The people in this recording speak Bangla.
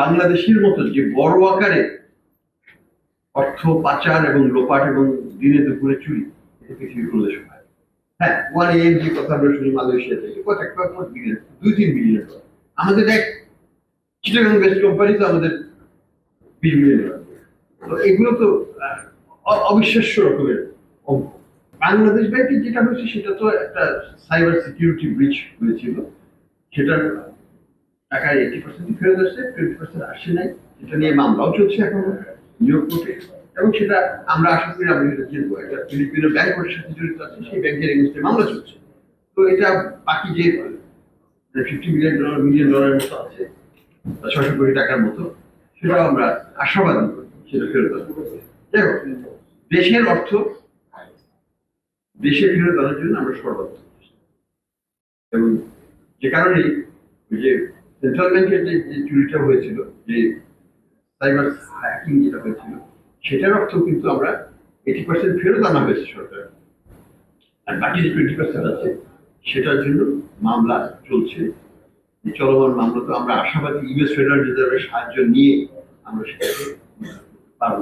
বাংলাদেশের মতো যে বড় আকারে অর্থ পাচার এবং লোপাট এবং দিনে দুপুরে চুরি, এটা পৃথিবীর কোনো দেশে হয় হ্যাঁ ওয়ান এম কথা আমরা শুনি মালয়েশিয়া থেকে বিলিয়ন, দুই তিন বিলিয়ন ডলার। আমাদের এক চিটাগাং বেস্ট কোম্পানি তো আমাদের বিশ ডলার। তো এগুলো তো অবিশ্বাস্য রকমের অঙ্ক। বাংলাদেশ ব্যাংকে যেটা হয়েছে, সেটা তো একটা সাইবার সিকিউরিটি ব্রিচ হয়েছিল। সেটার টাকা এইটি পার্সেন্ট ফেরত আসছে টোয়েন্টি পার্সেন্ট আসে নাই। সেটা নিয়ে মামলাও চলছে এখন, নিয়োগ কোর্টে। এবং সেটা আমরা আশা করি আমরা সেটা জিতবো একটা ফিলিপিনো ব্যাংক সাথে জড়িত আছে, সেই ব্যাংকের এগেনস্টে মামলা চলছে। তো এটা বাকি যে ফিফটি মিলিয়ন ডলার, মিলিয়ন ডলারের মতো আছে ছশো কোটি টাকার মতো, সেটাও আমরা আশাবাদী সেটা ফেরত আসবে যাই হোক, দেশের অর্থ, দেশে ফেরত আনার জন্য আমরা সর্বোচ্চ এবং যে কারণে যে সেন্ট্রাল ব্যাংকের যে চুরিটা হয়েছিল, যে সাইবার হ্যাকিং যেটা হয়েছিল, সেটার অর্থ কিন্তু আমরা এইটি পার্সেন্ট ফেরত আনা হয়েছে সরকার আর বাকি যে টোয়েন্টি পার্সেন্ট আছে, সেটার জন্য মামলা চলছে। চলমান মামলা তো আমরা আশাবাদী ইউএস ফেডারেল রিজার্ভের সাহায্য নিয়ে আমরা সেটাকে পারব।